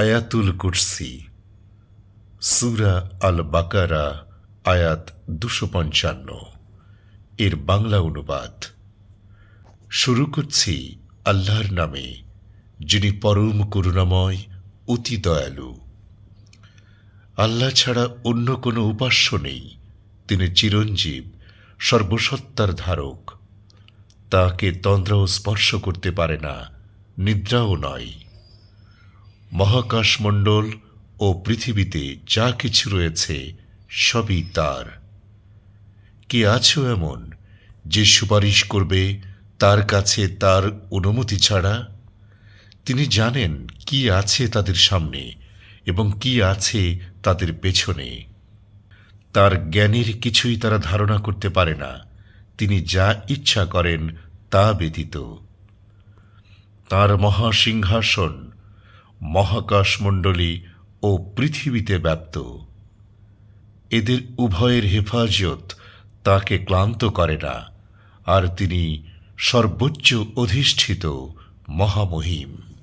আয়াতুল কুরসি, সুরা আল বাকারা আয়াত দুশো পঞ্চান্ন। এর বাংলা অনুবাদ। শুরু করছি আল্লাহর নামে, যিনি পরম করুণাময়, অতি দয়ালু। আল্লাহ ছাড়া অন্য কোনো উপাস্য নেই, তিনি চিরঞ্জীব, সর্বসত্তার ধারক। তাকে তন্দ্রাও স্পর্শ করতে পারে না, নিদ্রাও নয়। মহাকাশমণ্ডল ও পৃথিবীতে যা কিছু রয়েছে, সবই তার। কে আছো এমন যে সুপারিশ করবে তার কাছে তার অনুমতি ছাড়া? তিনি জানেন কি আছে তাদের সামনে এবং কি আছে তাদের পেছনে। তার জ্ঞানের কিছুই তারা ধারণা করতে পারে না। তিনি যা ইচ্ছা করেন তা ব্যতীত। তার মহাসিংহাসন মহাকাশমণ্ডলী ও পৃথিবীতে ব্যপ্ত। এদের উভয়ের হেফাজত তাকে ক্লান্ত করে না, আর তিনি সর্বোচ্চ অধিষ্ঠিত মহামহিম।